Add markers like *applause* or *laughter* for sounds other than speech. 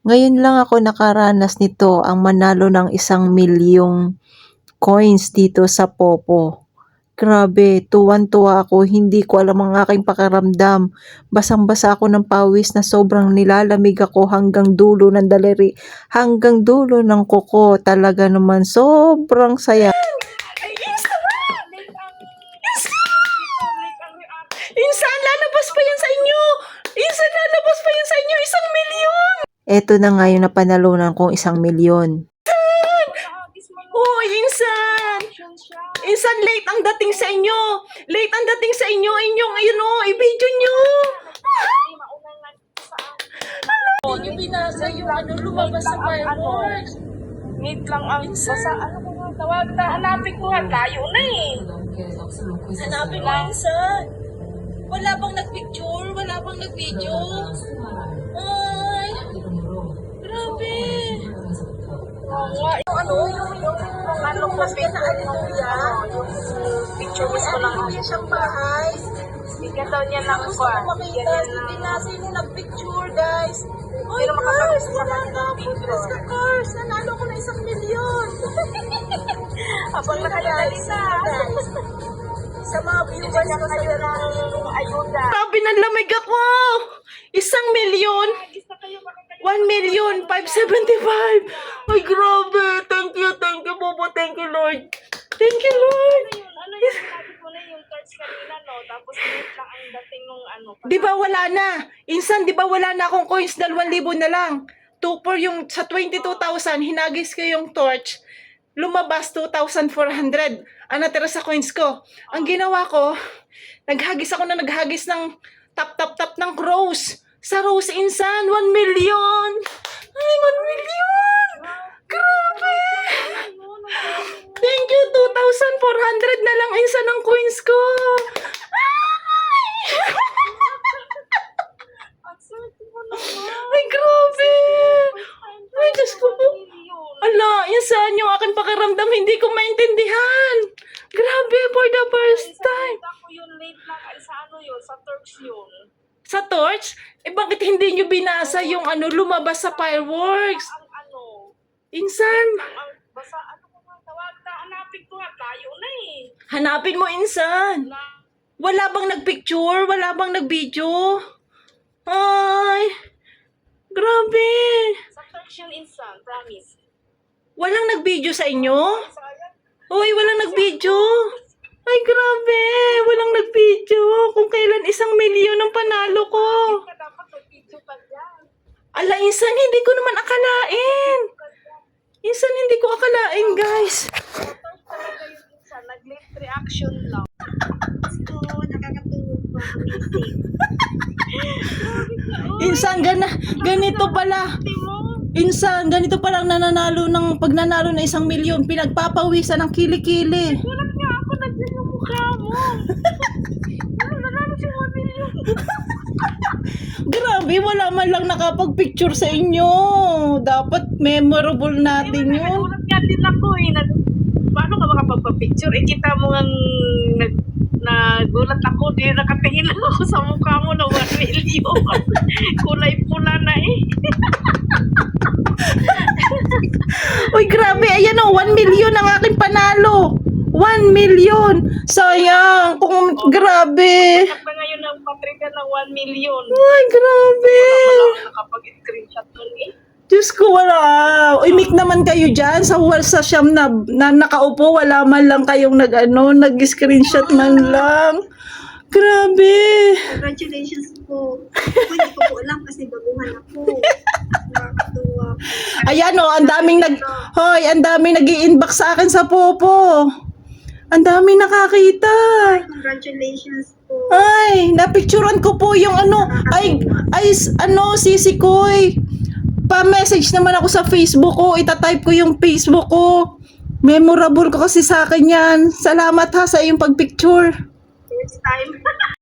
Ngayon lang ako nakaranas nito ang manalo ng isang milyong coins dito sa Popo. Grabe, tuwan-tuwa ako, hindi ko alam ang aking pakiramdam. Basang-basa ako ng pawis na sobrang nilalamig ako hanggang dulo ng daliri, hanggang dulo ng kuko. Talaga naman, sobrang saya. Ay, insan! Insan, lalabas pa yan sa inyo! Insan, lalabas pa yan sa inyo! Isang milyon! Eto na nga yung napanalunan kong isang milyon. Oh, insan! Insan, late ang dating sa inyo! Late ang dating sa inyo! Inyong, ayun o, i-video nyo! Nyo binasa yung ano, lumabas sa fireworks. Need lang ang basa. Ano ko nga tawag na? Hanapin ko nga. Layo na eh. Hanapin mo, insan. Wala bang nagpicture? Wala bang nagvideo? Ay! Grabe! Yung ano, yung, yung, yung ano ko, ano yan. Picture mo lang. Ano siyang bahay? Bigyan daw niya ng Gusto kwan. ko makita niya si ng... Pinasi mo nagpicture, guys. Oy, Pero Cars, wala na. Putras ka, Cars. Nanalo ko na isang milyon. Habang nakalalisa. Sa mga viewers ko sa ayuda. Sabi ng lamig ako. Isang milyon. 1 million 575. Ay, grabe. Thank you, thank you, Bobo. Thank you, Lord. Thank you, Lord. Ano yung sabi ko na yung cards kanina, no? Tapos lang ang dating nung ano. Di ba wala na? Insan, di ba wala na akong coins? 2,000 na lang. 2 for yung sa 22,000, hinagis ko yung torch. Lumabas 2,400. Ang natira sa coins ko. Ang ginawa ko, naghagis ako na naghagis ng tap-tap-tap ng rose. Sa rose insan, 1 million. Ay, 1 million. Grabe. Thank you, 2,400 na lang insan ng coins ko. Naman. Ay, grabe! Ay, Diyos ko po. Ala, yan saan yung aking pakiramdam, hindi ko maintindihan. Grabe, for the first time. Nakita ko yun late lang. Ay, sa ano yun? Sa Turks yun. Torch, eh bakit hindi nyo binasa yung ano, lumabas sa fireworks? Ang ano, Insan, basa, ano ko nga tawag na, hanapin ko nga, na eh. hanapin mo, Insan. Wala bang nagpicture? Wala bang nagvideo? Ay, grabe. yun, insan, promise. Walang nagvideo sa inyo? Sayang, Uy, walang nag-video. Ay, grabe. Walang nag-video. Kung kailan isang milyon ang panalo ko. Ala, insan, hindi ko naman akalain. Insan, hindi ko akalain, guys. Nag-late reaction lang. So, nakakatuwa pa. Insan, gana, ganito pala. Insan, ganito pala ang nananalo ng pag nanalo na isang milyon. Pinagpapawisan ng kilikili. Gulat nandiyan yung mukha mo. Ano, nanalo si Juanillo. Grabe, wala man lang nakapag-picture sa inyo. Dapat memorable natin yun. Nagulat nga din ako eh. Nag, paano ka makapagpa-picture? Eh, kita mo ang nag, nagulat ako. Di nakatingin lang ako sa mukha mo na 1 million. *laughs* Kulay pula na eh. *laughs* Uy, grabe. Ayan o, 1 million ang aking panalo. 1 million. Sayang. Kung grabe. At na ngayon ang patrika ng 1 million. Ay, grabe. Wala ako nakapag-screenshot nun eh. Diyos ko, wala. Uy, mik naman kayo dyan. Sa sa siyam na, na nakaupo, wala man lang kayong nag, ano, nag-screenshot man lang. Grabe. Congratulations po. Hindi ko po alam kasi baguhan ako. Ayan o, ang daming nag... Hoy, ang daming nag inbox sa akin sa popo. Ang daming nakakita. Congratulations po. Ay, napicturean ko po yung ano, ay, ay, ano, sisi koy. Pa-message naman ako sa Facebook ko, itatype ko yung Facebook ko. Memorable ko kasi sa akin yan. Salamat ha sa iyong pagpicture. First time. *laughs*